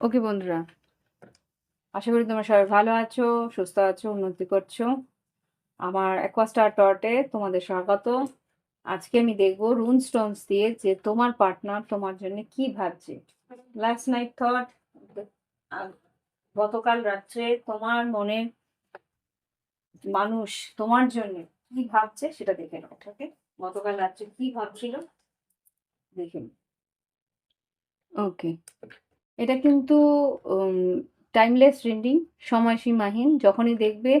ওকে বন্ধুরা আশা করি তোমরা সবাই ভালো আছো সুস্থ আছো উন্নতি করছ। আমার অ্যাকোয়াস্টার টর্টে তোমাদের স্বাগত। আজকে আমি দেখব রুন স্টোনস দিয়ে যে তোমার পার্টনার তোমার জন্য কি ভাবছে। লাস্ট নাইট থট গতকাল রাত্রে তোমার মনে মানুষ তোমার জন্য কি ভাবছে সেটা দেখে নাও ওকে? গতকাল রাত্রে কি ভাবছিল? দেখে ওকে এটা কিন্তু টাইমলেস রিডিং সময়সীমাহীন, যখনই দেখবে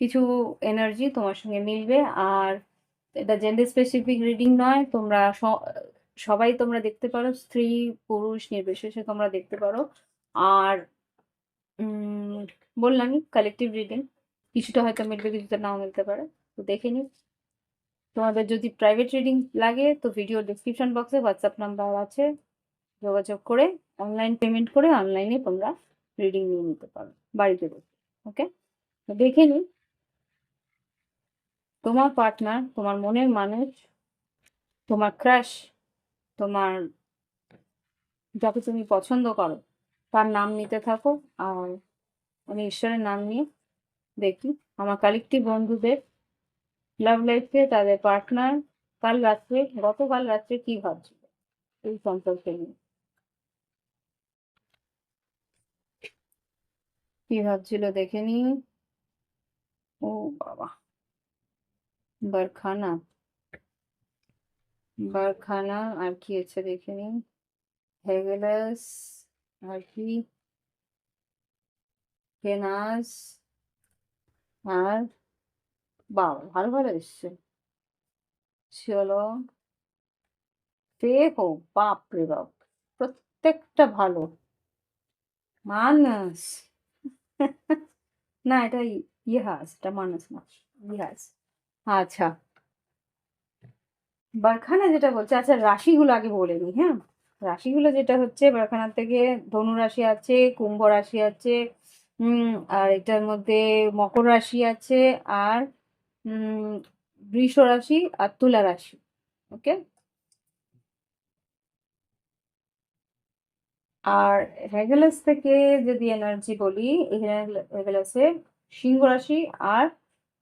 কিছু এনার্জি তোমার সঙ্গে মিলবে। আর এটা জেন্ডার স্পেসিফিক রিডিং নয়, তোমরা সবাই তোমরা দেখতে পারো, স্ত্রী, পুরুষ, নির্বিশেষে তোমরা দেখতে পারো। আর বললামই কালেকটিভ রিডিং কিছুটা হয়তো মিলবে, কিছুটা নাও মিলতে পারে। তো দেখে নিও। তোমাদের যদি প্রাইভেট রিডিং লাগে, তো ভিডিও ডিসক্রিপশন বক্সে হোয়াটসঅ্যাপ নাম্বার আছে। যোগাযোগ করে অনলাইন পেমেন্ট করে অনলাইনে তোমরা রিডিং নিয়ে নিতে পারো, বাড়িতে বসে ওকে দেখে নি তোমার পার্টনার তোমার মনের মানুষ, তোমার ক্রাশ তোমার যাকে তুমি পছন্দ করো, তার নাম নিতে থাকো আর আমি ঈশ্বরের নাম নিয়ে দেখি। আমার কালেকটিভ বন্ধুদের লাভ লাইফে তাদের পার্টনার কাল রাত্রে, গতকাল রাত্রে কি ভাবছিল? এই সম্পর্কে নিয়ে। কি ভাবছিল দেখে নি? ও বাবা। বারখানা। বারখানা আর কি আছে দেখে নি? হেগেলাস আর কি? ফেনাস আর বাবা, ভালো ভালো এসছে। চলো দেখো বাপ রে বাপ। প্রত্যেকটা ভালো। মানস। না এটা ই- ইহাস এটা মানস না ইহাস আচ্ছা। বারখানা যেটা বলছে আচ্ছা রাশিগুলো আগে বলে নিই হ্যাঁ? রাশিগুলো যেটা হচ্ছে, বারখানা থেকে ধনু রাশি আছে, কুম্ভ রাশি আছে আর এটার মধ্যে মকর রাশি আছে, আর বৃষ রাশি আর তুলা রাশি, ওকে? আর হেগেলাস থেকে যদি এনার্জি বলি হেগেলাসে সিংহ রাশি আর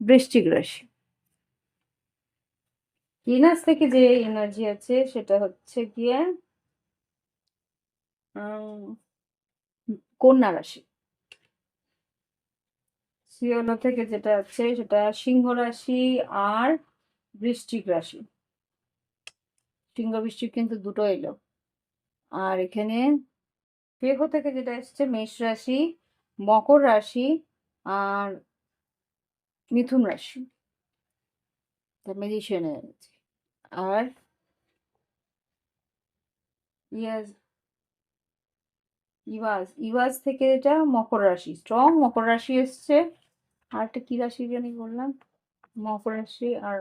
বৃশ্চিক রাশি। ভিনাস থেকে যে এনার্জি আছে, সেটা হচ্ছে গিয়ে কন্যা রাশি। সিওলো থেকে যেটা আছে, সেটা সিংহ রাশি আর বৃশ্চিক রাশি। সিংহ বৃশ্চিক কিন্তু দুটো এলো। আর এখানে গ্রহ থেকে যেটা এসছে, মেষ রাশি, মকর রাশি আর মিথুন রাশি। ম্যাজিশিয়ান এনার্জি আর ইয়াস ইওয়াজ ইওয়াজ থেকে এটা মকর রাশি। স্ট্রং মকর রাশি এসছে। আর একটা কি রাশি জানি বললাম? মকর রাশি আর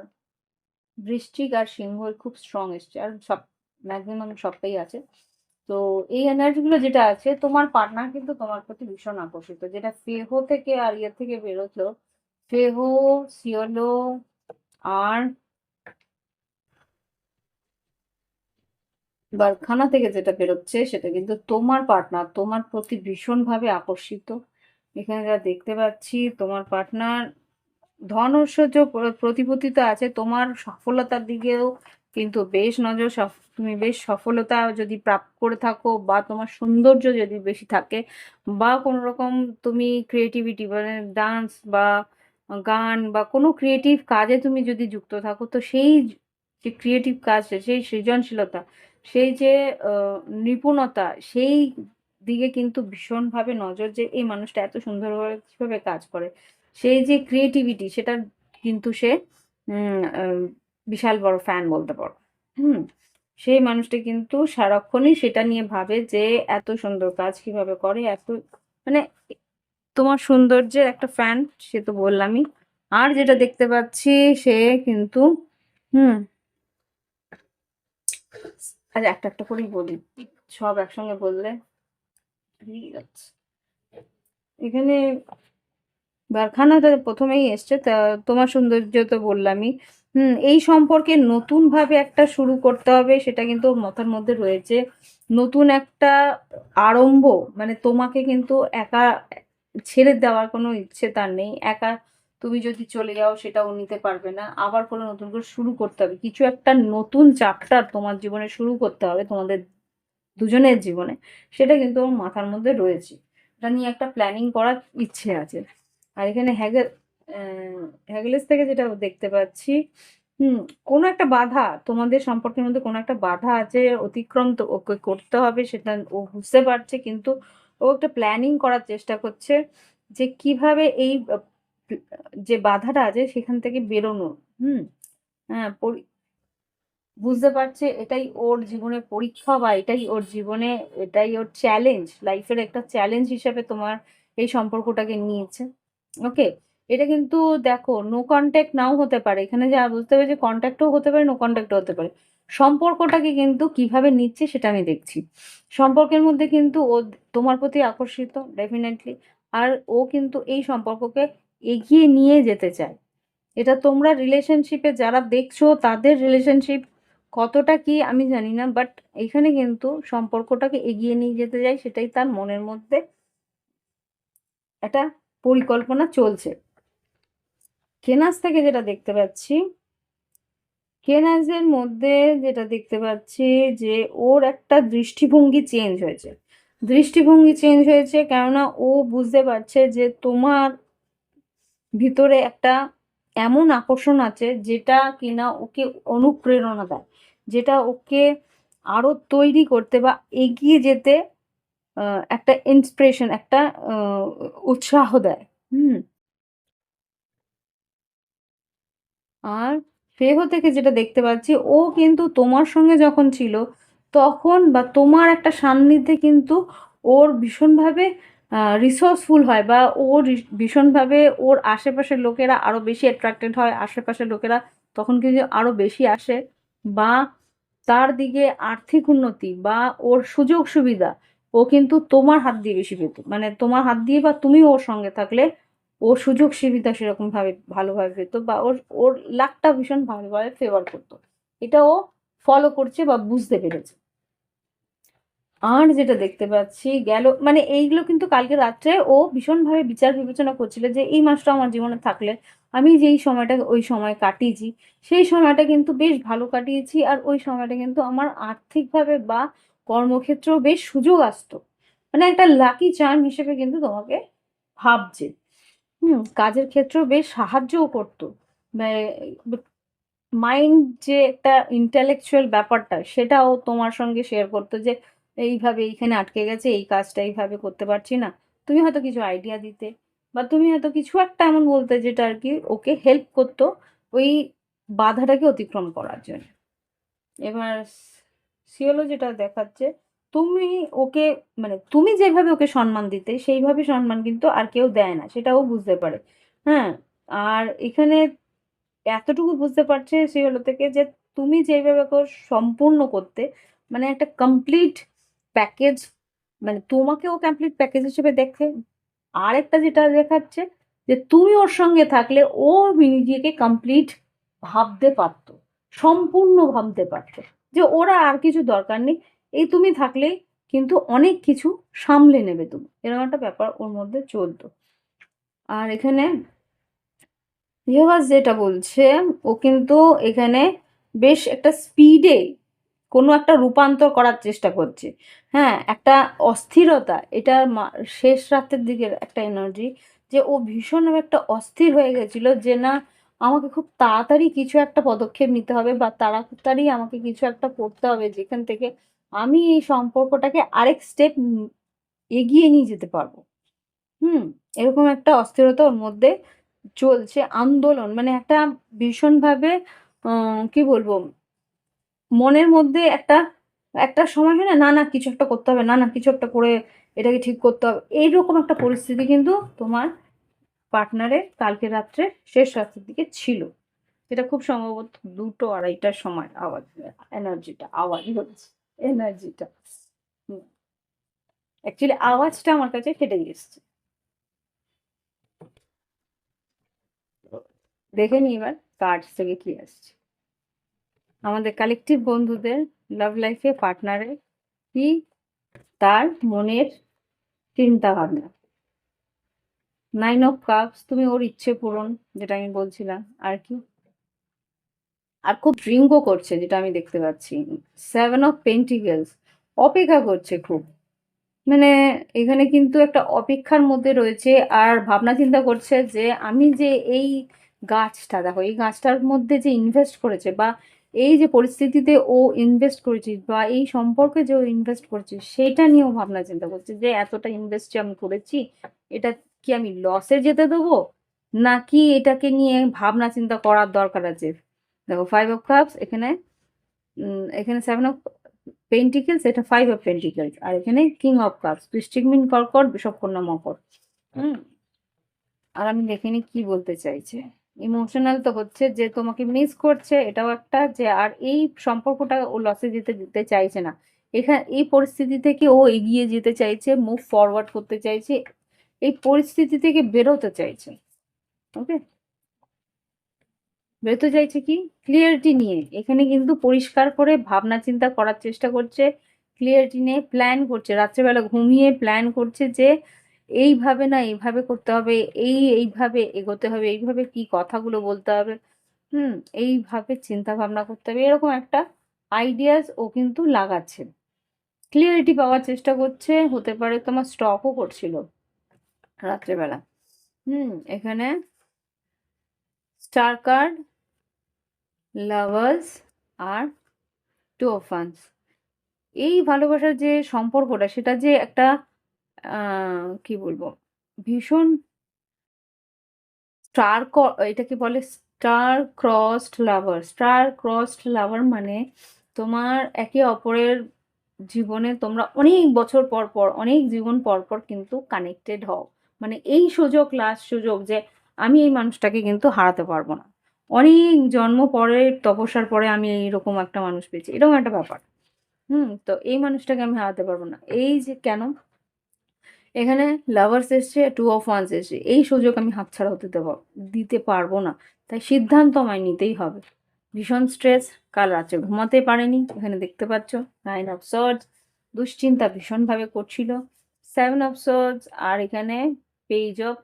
বৃষ্টিক আর সিংহ খুব স্ট্রং এসছে। আর সব ম্যাক্সিমাম সবটাই আছে। তো এই এনার্জিগুলো যেটা আছে, তোমার পার্টনার কিন্তু তোমার প্রতি ভীষণ আকর্ষিত। যেটা ফেহো থেকে আর ইয়ে থেকে বেরোতো ফেহো সিওলো আর বারখানা থেকে যেটা বেরোচ্ছে, সেটা কিন্তু তোমার পার্টনার তোমার প্রতি ভীষণভাবে আকর্ষিত। এখানে যা দেখতে পাচ্ছি, তোমার পার্টনার ধন ঐশ্বর্য আছে, তোমার সফলতার দিকেও কিন্তু বেশ নজর তুমি বেশ সফলতা যদি প্রাপ্ত করে থাকো বা তোমার সৌন্দর্য যদি বেশি থাকে বা কোনো রকম তুমি ক্রিয়েটিভিটি মানে ডান্স বা গান বা কোনো ক্রিয়েটিভ কাজে তুমি যদি যুক্ত থাকো, তো সেই যে ক্রিয়েটিভ কাজ সেই সৃজনশীলতা, সেই যে নিপুণতা, সেই দিকে কিন্তু ভীষণভাবে নজর যে এই মানুষটা এত সুন্দরভাবে কীভাবে কাজ করে, সেই যে ক্রিয়েটিভিটি সেটা কিন্তু সে বিশাল বড় ফ্যান বলতে পারো। হুম, সেই মানুষটা কিন্তু সারাক্ষণই সেটা নিয়ে ভাবে যে এত সুন্দর কাজ কীভাবে করে, এত মানে তোমার সৌন্দর্যের একটা ফ্যান সে তো বললামই। আর যেটা দেখতে পাচ্ছি, সে কিন্তু, হুম। আচ্ছা একটা একটা করেই বলি, সব একসঙ্গে বললে ঠিক আছে এখানে, বারখানাটা প্রথমেই এসছে, তা তোমার সৌন্দর্য তো বললামই। হুম, এই সম্পর্কে নতুন ভাবে একটা শুরু করতে হবে, সেটা কিন্তু মাথার মধ্যে রয়েছে। নতুন একটা আরম্ভ মানে তোমাকে কিন্তু একা ছেড়ে দেওয়ার কোনো ইচ্ছে তার নেই। একা তুমি যদি চলে যাও, সেটাও নিতে পারবে না। আবার কোনো নতুন করে শুরু করতে হবে। কিছু একটা নতুন চ্যাপ্টার তোমার জীবনে শুরু করতে হবে, তোমাদের দুজনের জীবনে। সেটা কিন্তু ওর মাথার মধ্যে রয়েছে। এটা নিয়ে একটা প্ল্যানিং করার ইচ্ছে আছে। আর এখানে হ্যাগেল হ্যাগেলেস থেকে যেটা দেখতে পাচ্ছি, হুম, কোনো একটা বাধা, তোমাদের সম্পর্কের মধ্যে কোনো একটা বাধা আছে, অতিক্রম তো ওকে করতে হবে, সেটা ও বুঝতে পারছে, কিন্তু ও একটা প্ল্যানিং করার চেষ্টা করছে যে কীভাবে এই, যে বাধাটা আছে সেখান থেকে বেরোনো, হুম হ্যাঁ বুঝতে পারছে, এটাই ওর জীবনে পরীক্ষা বা এটাই ওর জীবনে, এটাই ওর চ্যালেঞ্জ লাইফের একটা চ্যালেঞ্জ হিসাবে তোমার এই সম্পর্কটাকে নিয়েছে ওকে এটা কিন্তু দেখো নো কন্ট্যাক্ট নাও হতে পারে। এখানে যা বুঝতে হবে যে কন্ট্যাক্টও হতে পারে নো কন্ট্যাক্টও হতে পারে। সম্পর্কটাকে কিন্তু কীভাবে নিচ্ছে সেটা আমি দেখছি। সম্পর্কের মধ্যে কিন্তু ও তোমার প্রতি আকর্ষিত ডেফিনেটলি আর ও কিন্তু এই সম্পর্ককে এগিয়ে নিয়ে যেতে চায়। এটা তোমরা রিলেশনশিপে যারা দেখছ, তাদের রিলেশনশিপ কতটা কি আমি জানি না বাট এখানে কিন্তু সম্পর্কটাকে এগিয়ে নিয়ে যেতে যায়, সেটাই তার মনের মধ্যে একটা পরিকল্পনা চলছে। কেনাস থেকে যেটা দেখতে পাচ্ছি, কেনাসের মধ্যে যেটা দেখতে পাচ্ছি যে ওর একটা দৃষ্টিভঙ্গি চেঞ্জ হয়েছে। দৃষ্টিভঙ্গি চেঞ্জ হয়েছে কেননা ও বুঝতে পারছে যে তোমার ভিতরে একটা এমন আকর্ষণ আছে যেটা কিনা ওকে অনুপ্রেরণা দেয়, যেটা ওকে আরও তৈরি করতে বা এগিয়ে যেতে একটা ইন্সপিরেশন একটা উৎসাহ দেয়। হুম। আর ফেহো থেকে যেটা দেখতে পাচ্ছি, ও কিন্তু তোমার সঙ্গে যখন ছিল, তখন বা তোমার একটা সান্নিধ্যে কিন্তু ওর ভীষণভাবে রিসোর্সফুল হয় বা ওর ভীষণভাবে ওর আশেপাশের লোকেরা আরও বেশি অ্যাট্রাক্টেড হয়, আশেপাশের লোকেরা তখন কিন্তু আরও বেশি আসে বা তার দিকে আর্থিক উন্নতি বা ওর সুযোগ সুবিধা ও কিন্তু তোমার হাত দিয়ে বেশি পেত। মানে তোমার হাত দিয়ে বা তুমি ওর সঙ্গে থাকলে ও সুযোগ সুবিধা সেরকম ভাবে ভালোভাবে পেতো বা ওর ওর লাকটা ভীষণ ভালোভাবে ফেভার করতো। এটা ও ফলো করছে বা বুঝতে পেরেছে। আর যেটা দেখতে পাচ্ছি, গেল মানে এইগুলো কিন্তু কালকে রাত্রে ও ভীষণভাবে বিচার বিবেচনা করছিল যে এই মাসটা আমার জীবনে থাকলে আমি যেই সময়টা, ওই সময় কাটিয়েছি, সেই সময়টা কিন্তু বেশ ভালো কাটিয়েছি আর ওই সময়টা কিন্তু আমার আর্থিকভাবে বা কর্মক্ষেত্রেও বেশ সুযোগ আসতো। মানে একটা লাকি চার্ম হিসেবে কিন্তু তোমাকে ভাবছে। কাজের ক্ষেত্রেও বেশ সাহায্যও করতো। মাইন্ড যে একটা ইন্টালেকচুয়াল ব্যাপারটা, সেটাও তোমার সঙ্গে শেয়ার করতো যে, এইভাবে এইখানে আটকে গেছে, এই কাজটা এইভাবে করতে পারছি না। তুমি হয়তো কিছু আইডিয়া দিতে বা তুমি হয়তো কিছু একটা এমন বলতে যেটা আর কি ওকে হেল্প করতো ওই বাধাটাকে অতিক্রম করার জন্য। এবার সিওলো যেটা দেখাচ্ছে তুমি ওকে মানে তুমি যেভাবে ওকে সম্মান দিতে, সেইভাবে সম্মান কিন্তু আর কেউ দেয় না, সেটাও বুঝতে পারে। হ্যাঁ আর এখানে এতটুকু বুঝতে পারছে সেই হলো থেকে যে তুমি যেভাবে ওকে সম্পূর্ণ করতে মানে একটা কমপ্লিট প্যাকেজ মানে তোমাকে ও কমপ্লিট প্যাকেজ হিসেবে দেখে। আরেকটা যেটা দেখাচ্ছে যে তুমি ওর সঙ্গে থাকলে ও নিজেকে কমপ্লিট ভাবতে পারতো, সম্পূর্ণ ভাবতে পারতো যে ওরা আর কিছু দরকার নেই। এই তুমি থাকলেই কিন্তু অনেক কিছু সামলে নেবে তুমি। এরকম একটা ব্যাপার ওর মধ্যে চলতো। আর এখানে ইহবাস যেটা বলছে, ও কিন্তু এখানে বেশ একটা স্পিডে কোনো একটা রূপান্তর করার চেষ্টা করছে। হ্যাঁ একটা অস্থিরতা, এটা শেষ রাতের দিকের একটা এনার্জি যে ও ভীষণভাবে একটা অস্থির হয়ে গেছিল যে না, আমাকে খুব তাড়াতাড়ি কিছু একটা পদক্ষেপ নিতে হবে বা তাড়াতাড়ি আমাকে কিছু একটা করতে হবে যেখান থেকে আমি এই সম্পর্কটাকে আরেক স্টেপ এগিয়ে নিয়ে যেতে পারব। হুম, এরকম একটা অস্থিরতা ওর মধ্যে চলছে আন্দোলন। মানে একটা ভীষণভাবে কি বলব, মনের মধ্যে একটা একটা সময় হয় না না না, কিছু একটা করতে হবে, না না, কিছু একটা করে এটাকে ঠিক করতে হবে। এইরকম একটা পরিস্থিতি কিন্তু তোমার পার্টনারের কালকে রাত্রে শেষ রাত্রের দিকে ছিল। এটা খুব সম্ভবত দুটো আড়াইটার সময় আওয়াজ এনার্জিটা আওয়াজই হচ্ছে। এনার্জিটা অ্যাকচুয়ালি আওয়াজটা আমার কাছে কেটে এসছে দেখে নি এবার কার্ড থেকে কি আসছে। আমাদের কালেকটিভ বন্ধুদের লাভ লাইফে পার্টনারে কি? তার মনের চিন্তা ভাবনা নাইন অফ কাপস তুমি ওর ইচ্ছে পূরণ, যেটা আমি বলছিলাম, আর কি? আর খুব ড্রিঙ্কও করছে, যেটা আমি দেখতে পাচ্ছি। সেভেন অফ পেন্টিকেলস অপেক্ষা করছে খুব। মানে এখানে কিন্তু একটা অপেক্ষার মধ্যে রয়েছে আর ভাবনা চিন্তা করছে যে আমি যে এই গাছটা, দেখো, এই গাছটার মধ্যে যে ইনভেস্ট করেছে বা এই যে পরিস্থিতিতে ও ইনভেস্ট করেছি বা এই সম্পর্কে যে ও ইনভেস্ট করছে, সেটা নিয়েও ভাবনা চিন্তা করছে যে এতটা ইনভেস্ট যে আমি করেছি, এটা কি আমি লসে যেতে দেবো? নাকি এটাকে নিয়ে ভাবনা চিন্তা করার দরকার আছে? দেখো ফাইভ অফ কাপস এখানে এখানে সেভেন অফ পেন্টিকেলস এটা ফাইভ অফ পেন্টিকেলস আর এখানে কিং অফ কাপস বৃষ্টিক মিন কর্কট বিষবকন্যা মকর হুম? আর আমি দেখিনি কি বলতে চাইছে। ইমোশনাল তো হচ্ছে যে তোমাকে মিস করছে এটাও একটা যে আর এই সম্পর্কটা ও লসে যেতে দিতে চাইছে না। এখানে এই পরিস্থিতি থেকে ও এগিয়ে যেতে চাইছে মুভ ফরওয়ার্ড করতে চাইছে এই পরিস্থিতি থেকে বেরোতে চাইছে। ওকে বেরোতে চাইছে কি? ক্লিয়ারিটি নিয়ে। এখানে কিন্তু পরিষ্কার করে ভাবনা চিন্তা করার চেষ্টা করছে ক্লিয়ারিটি নিয়ে প্ল্যান করছে। রাত্রেবেলা ঘুমিয়ে প্ল্যান করছে যে এইভাবে না এইভাবে করতে হবে, এই এইভাবে এগোতে হবে, এইভাবে কি কথাগুলো বলতে হবে, হুম, এইভাবে চিন্তা ভাবনা করতে হবে। এরকম একটা আইডিয়াস ও কিন্তু লাগাচ্ছে। ক্লিয়ারিটি পাওয়ার চেষ্টা করছে, হতে পারে তোমার স্টকও করছিল রাত্রেবেলা। হুম, এখানে স্টার কার্ড লাভার্স আর টু অফ ফান্স এই ভালোবাসার যে সম্পর্কটা, সেটা যে একটা কি বলব, ভীষণ স্টার এটাকে বলে star crossed lover star crossed lover মানে তোমার একে অপরের জীবনে তোমরা অনেক বছর পর পর, অনেক জীবন পর পর কিন্তু কানেক্টেড হও। মানে এই সুযোগ লাস্ট সুযোগ যে আমি এই মানুষটাকে কিন্তু হারাতে পারব না। অনেক জন্ম পরে, তপস্যার পরে আমি এইরকম একটা মানুষ পেয়েছি। এরকম একটা ব্যাপার। হুম, তো এই মানুষটাকে আমি হারাতে পারব না। এই যে কেন? এখানে লাভার্স এসছে টু অফ ওয়ান্স এসছে। এই সুযোগ আমি হাতছাড়া হতে দেব, দিতে পারব না। তাই সিদ্ধান্ত আমায় নিতেই হবে। ভীষণ স্ট্রেস কাল রাত্রে ঘুমাতে পারেনি। এখানে দেখতে পাচ্ছ নাইন অফ সর্জ দুশ্চিন্তা ভীষণভাবে করছিল। সেভেন অফ সর্জ আর এখানে page of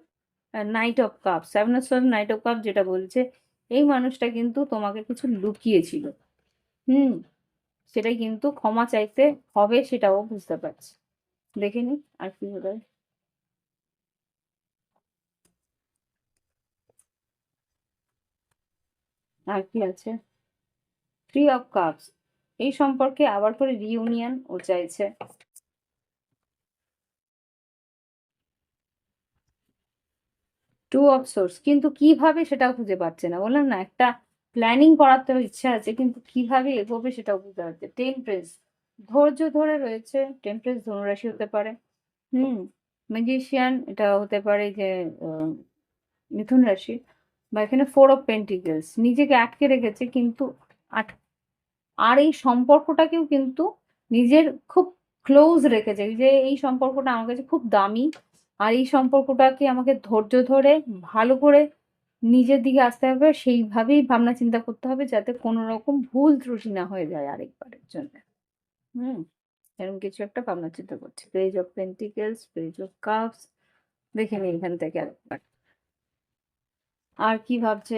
knight of cup seven of knight of cup যেটা বলছে, এই মানুষটা কিন্তু তোমাকে কিছু লুকিয়েছিল। হুম সেটাই কিন্তু ক্ষমা চাইতে হবে সেটাও বুঝতে পারছি। দেখে নি আর কি হলো আর কি আছে? থ্রি অফ কাপস এই সম্পর্কে আবার করে রিউনিয়ন ও চাইছে। Two of swords. কিন্তু কীভাবে সেটাও খুঁজে পাচ্ছে না। বললাম না, একটা প্ল্যানিং করার তো ইচ্ছা আছে, কিন্তু কীভাবে এগোবে সেটাও বুঝতে পারছে টেম্পারেন্স ধৈর্য ধরে রয়েছে টেম্পারেন্স ধনুরাশি হতে পারে। হুম ম্যাজিশিয়ান এটা হতে পারে যে মিথুন রাশি বা এখানে ফোর অফ পেন্টিকেলস নিজেকে আটকে রেখেছে, কিন্তু আট, আর এই সম্পর্কটাকেও কিন্তু নিজের খুব ক্লোজ রেখেছে। যে এই সম্পর্কটা আমার কাছে খুব দামি আর এই সম্পর্কটাকে আমাকে ধৈর্য ধরে, ভালো করে নিজের দিকে আসতে হবে, সেইভাবেই ভাবনা চিন্তা করতে হবে যাতে কোনো রকম ভুল ত্রুটি না হয়ে যায় আরেকবারের জন্য। হুম, এরকম কিছু একটা ভাবনা চিন্তা করছি। Page of pentacles page of cups দেখে নিই এখান থেকে আরেকবার। আর কি ভাবছে?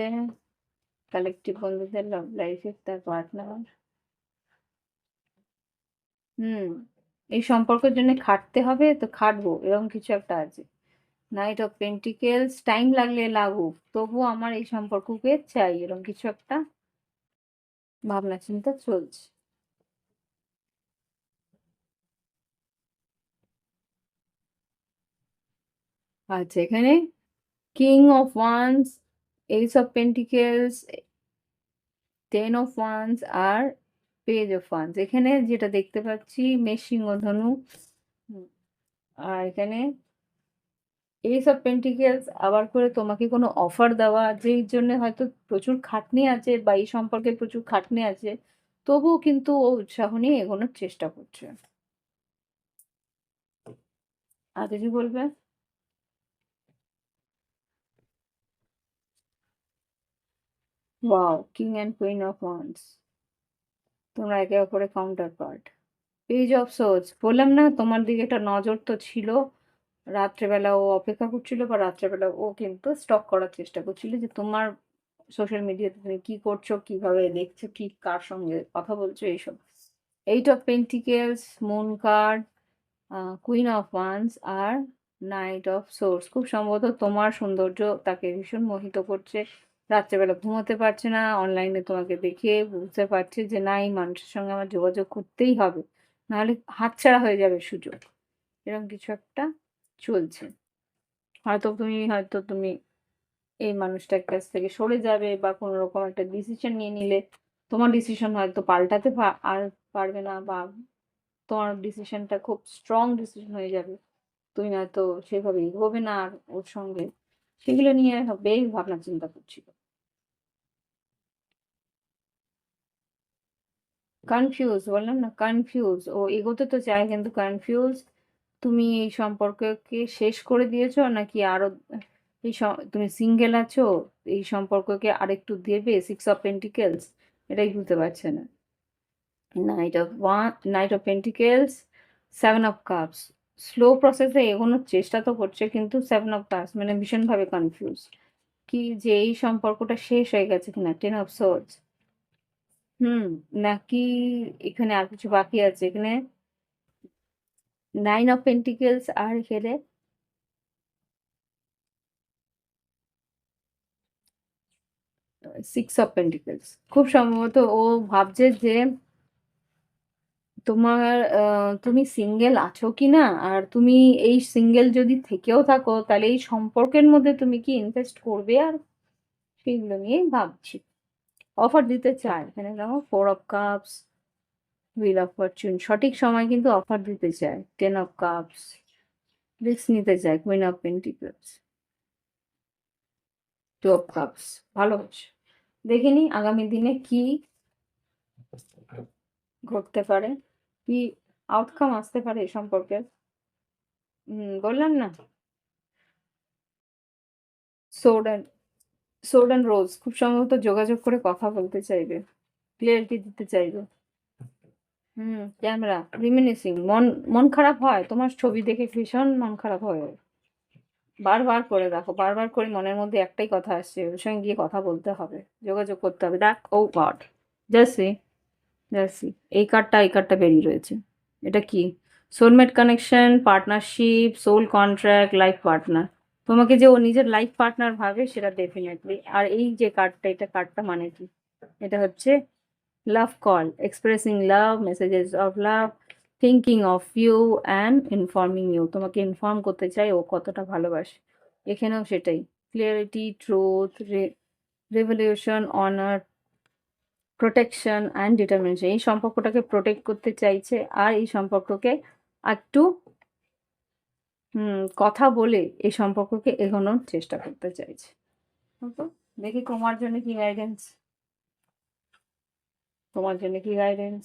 কালেকটিভ বন্ধুদের লাভ তার পার্টনার হুম। এই সম্পর্কের জন্য খাটতে হবে, তো খাটবো, এরকম কিছু একটা আছে। নাইট অফ পেন্টিকেলস টাইম লাগলে লাগুক, তবুও আমার এই সম্পর্ককে চাই, এরকম কিছু একটা ভাবনা চিন্তা চলছে। আচ্ছা এখানে king of wands ace of pentacles ten of wands R page of wands এখানে যেটা দেখতে পাচ্ছি, মেষ সিংহ ধনু আর এখানে এইস অফ পেন্টিকেলস আবার করে তোমাকে কোনো অফার দেওয়া, যেই জন্য হয়তো প্রচুর খাটনি আছে বা এই সম্পর্কে প্রচুর খাটনি আছে, তবুও কিন্তু ও উৎসাহ নিয়ে এগোনোর চেষ্টা করছে। আর কিছু বলবে? Wow king and queen of wands তোমরা একে অপরে counterpart page of swords বললাম না তোমার দিকে একটা নজর তো ছিল। রাত্রেবেলা ও অপেক্ষা করছিল বা রাত্রেবেলা ও কিন্তু স্টক করার চেষ্টা করছিল যে তোমার সোশ্যাল মিডিয়াতে তুমি কি করছ, কীভাবে দেখছ, কি কার সঙ্গে কথা বলছো, এইসব। Eight of pentacles moon card queen of wands R knight of swords খুব সম্ভবত তোমার সৌন্দর্য তাকে ভীষণ মোহিত করছে। রাত্রেবেলা ঘুমোতে পারছে না অনলাইনে তোমাকে দেখে বুঝতে পারছে যে না, এই মানুষের সঙ্গে আমার যোগাযোগ করতেই হবে, নাহলে হাতছাড়া হয়ে যাবে সুযোগ। এরকম কিছু একটা চলছে। হয়তো তুমি হয়তো তুমি এই মানুষটার কাছ থেকে সরে যাবে বা কোনো রকম একটা ডিসিশন নিয়ে নিলে, তোমার ডিসিশন হয়তো পাল্টাতে আর পারবে না বা তোমার ডিসিশনটা খুব স্ট্রং ডিসিশন হয়ে যাবে। তুমি হয়তো সেভাবে এগোবে না আর ওর সঙ্গে। সেগুলো নিয়ে বেশ ভাবনা চিন্তা করছিল। কনফিউজ বললাম না কনফিউজ ও এগোতে তো চায়, কিন্তু কনফিউজ তুমি এই সম্পর্ককে শেষ করে দিয়েছ নাকি আরও এই তুমি সিঙ্গেল আছো, এই সম্পর্ককে আরেকটু দেবে সিক্স অফ পেন্টিকেলস এটাই বুঝতে পারছে না। Knight of wand knight of pentacles seven of cups slow প্রসেসে এগোনোর চেষ্টা তো করছে, কিন্তু সেভেন অফ কাপস মানে ভীষণভাবে কনফিউজ কি যে এই সম্পর্কটা শেষ হয়ে গেছে কিনা টেন অফ সোর্স হুম, নাকি এখানে আর কিছু বাকি আছে? এখানে নাইন অফ পেন্টিকেলস আর এখানে সিক্স অফ পেন্টিকেলস খুব সম্ভবত ও ভাবছে যে তোমার তুমি সিঙ্গেল আছো কি না আর তুমি এই সিঙ্গেল যদি থেকেও থাকো, তাহলে এই সম্পর্কের মধ্যে তুমি কি ইনভেস্ট করবে? আর সেগুলো নিয়ে ভাবছি। অফার দিতে চায় এখানে দেখো four of cups wheel of fortune সঠিক সময় কিন্তু অফার দিতে চায়। টেন অফ কাপস রিস্ক নিতে চায় queen of pentacles two of cups ভালো হচ্ছে। দেখিনি আগামী দিনে কি ঘটতে পারে, কি আউটকাম আসতে পারে এ সম্পর্কে। বললাম না? Sword and sword and rose খুব সম্ভবত যোগাযোগ করে কথা বলতে চাইবে। ক্লিয়ারিটি দিতে চাইবে। হুম, ক্যামেরা রিমিনিসিং মন মন খারাপ হয়, তোমার ছবি দেখে ভীষণ মন খারাপ হয়। বারবার করে দেখো, বারবার করে মনের মধ্যে একটাই কথা আসছে, ওর সঙ্গে গিয়ে কথা বলতে হবে, যোগাযোগ করতে হবে। দেখ, ও গড জার্সি জার্সি এই কার্ডটা এই কার্ডটা বেরিয়ে রয়েছে। এটা কি? Soulmate connection partnership soul contract life partner তোমাকে যে ও নিজের লাইফ পার্টনার ভাবে সেটা ডেফিনেটলি আর এই যে কার্ডটা এটা কার্ডটা মানে কি? এটা হচ্ছে love call expressing love messages of love thinking of you and informing you তোমাকে ইনফর্ম করতে চাই ও কতটা ভালোবাসে। এখানেও সেটাই। Clarity truth revolution honour protection and determination এই সম্পর্কটাকে প্রোটেক্ট করতে চাইছে আর এই সম্পর্ককে একটু কথা বলে এই সম্পর্ককে এগোনোর চেষ্টা করতে চাইছে। দেখি তোমার জন্য কি গাইডেন্স তোমার জন্য কি গাইডেন্স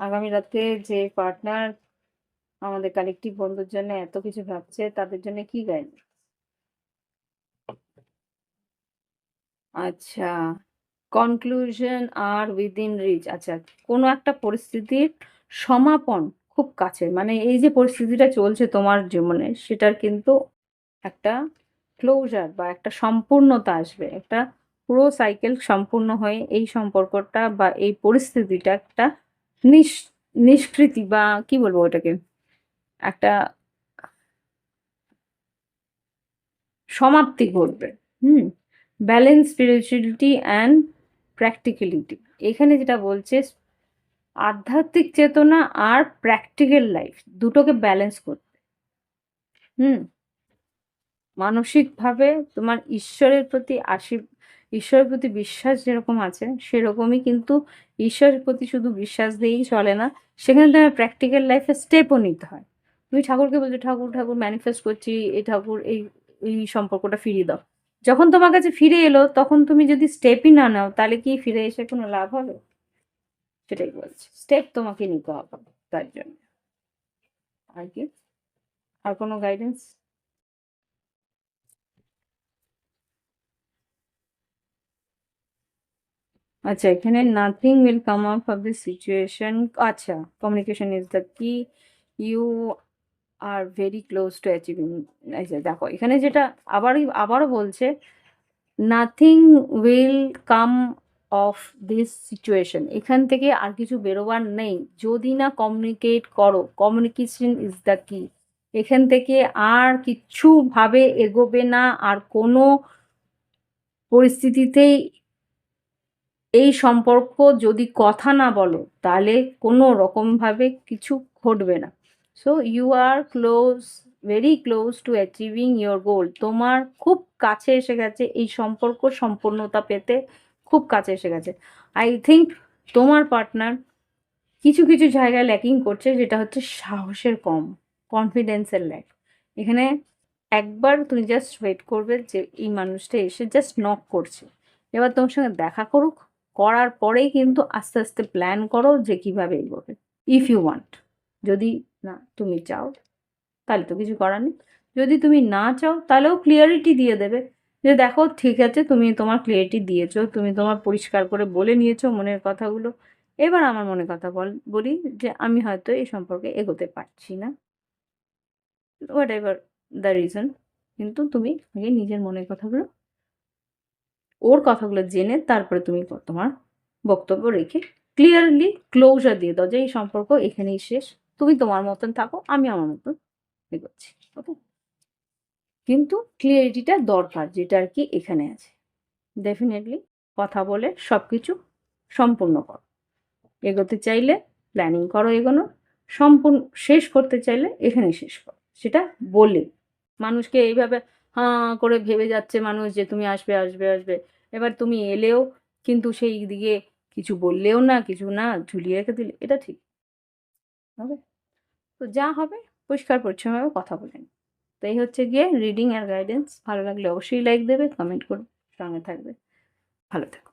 আগামী রাতে যে পার্টনার আমাদের কালেকটিভ বন্ধুর জন্য এত কিছু ভাবছে, তাদের জন্য কি গাইডেন্স আচ্ছা কনক্লুশন আর উইদিন রিচ আচ্ছা কোনো একটা পরিস্থিতির সমাপন খুব কাছে মানে এই যে পরিস্থিতিটা চলছে তোমার জীবনে, সেটার কিন্তু একটা ক্লোজার বা একটা সম্পূর্ণতা আসবে। একটা পুরো সাইকেল সম্পূর্ণ হয়ে এই সম্পর্কটা বা এই পরিস্থিতিটা একটা নিষ্কৃতি বা কি বলব ওটাকে? একটা সমাপ্তি ঘটবে। হুম? ব্যালেন্স স্পিরিচুয়ালিটি অ্যান্ড প্র্যাকটিক্যালিটি এখানে যেটা বলছে আধ্যাত্মিক চেতনা আর প্র্যাকটিক্যাল লাইফ দুটোকে ব্যালেন্স করতে। হুম? মানসিকভাবে তোমার ঈশ্বরের প্রতি আশী ঈশ্বরের প্রতি বিশ্বাস যেরকম আছে, সেরকমই কিন্তু ঈশ্বরের প্রতি শুধু বিশ্বাস দিয়েই চলে না, সেখানে তোমার প্র্যাকটিক্যাল লাইফে স্টেপও নিতে হয়। তুমি ঠাকুরকে বলছো, ঠাকুর ঠাকুর ম্যানিফেস্ট করছি, এই ঠাকুর, এই এই সম্পর্কটা ফিরিয়ে দাও। যখন তোমার কাছে ফিরে এলো, তখন তুমি যদি স্টেপই না নাও, তাহলে কি ফিরে এসে কোনো লাভ হবে? সেটাই বলছি। স্টেপ তোমাকে নিতে হবে তার জন্য। আর কি? আর কোনো গাইডেন্স আচ্ছা এখানে nothing will come up of this situation আচ্ছা communication is the key you are very close to achieving আচ্ছা দেখো, এখানে যেটা আবারই, আবারও বলছে nothing will come of this situation এখান থেকে আর কিছু বেরোবার নেই। যদি না কমিউনিকেট করো কমিউনিকেশন ইজ দ্য কি এখান থেকে আর কিচ্ছুভাবে এগোবে না, আর কোনো পরিস্থিতিতেই এই সম্পর্ক যদি কথা না বলো, তাহলে কোনো রকমভাবে কিছু ঘটবে না। So you are close very close to achieving your goal তোমার খুব কাছে এসে গেছে এই সম্পর্ক সম্পূর্ণতা পেতে। খুব কাছে এসে গেছে। আই থিঙ্ক তোমার পার্টনার কিছু কিছু জায়গায় ল্যাকিং করছে, যেটা হচ্ছে সাহসের কম কনফিডেন্সের ল্যাক এখানে একবার তুমি জাস্ট ওয়েট করবে যে এই মানুষটা এসে জাস্ট নক করছে। এবার তোমার সঙ্গে দেখা করুক, করার পরেই কিন্তু আস্তে আস্তে প্ল্যান করো যে কীভাবে এগোবে। ইফ ইউ ওয়ান্ট যদি না, তুমি চাও, তাহলে তো কিছু করার নেই। যদি তুমি না চাও, তাহলেও ক্লিয়ারিটি দিয়ে দেবে। যে দেখো ঠিক আছে, তুমি তোমার ক্লিয়ারিটি দিয়েছ, তুমি তোমার পরিষ্কার করে বলে নিয়েছো মনের কথাগুলো। এবার আমার মনে কথা বল, বলি যে আমি হয়তো এই সম্পর্কে এগোতে পারছি না। হোয়াট এভার দ্য রিজন কিন্তু তুমি আগে নিজের মনের কথাগুলো, ওর কথাগুলো জেনে তারপরে তুমি তোমার বক্তব্য রেখে ক্লিয়ারলি ক্লোজার দিয়ে দাও যে এই সম্পর্ক এখানেই শেষ, তুমি তোমার মতন থাকো, আমি আমার মতন এগোচ্ছি ওকে কিন্তু ক্লিয়ারিটিটা দরকার, যেটা আর কি এখানে আছে। ডেফিনেটলি কথা বলে সব কিছু সম্পূর্ণ করো। এগোতে চাইলে প্ল্যানিং করো এগোনো, সম্পূর্ণ শেষ করতে চাইলে এখানেই শেষ করো। সেটা বলে মানুষকে এইভাবে হাঁ করে ভেবে যাচ্ছে মানুষ যে তুমি আসবে আসবে আসবে। এবার তুমি এলেও কিন্তু সেই দিকে কিছু বললেও না, কিছু না, ঝুলিয়ে রেখে দিলে, এটা ঠিক। হবে তো যা হবে, পরিষ্কার পরিচ্ছন্নভাবে কথা বলেন তো এই হচ্ছে গিয়ে রিডিং আর গাইডেন্স ভালো লাগলে অবশ্যই লাইক দেবে কমেন্ট করবে সঙ্গে থাকবে। ভালো থেকো।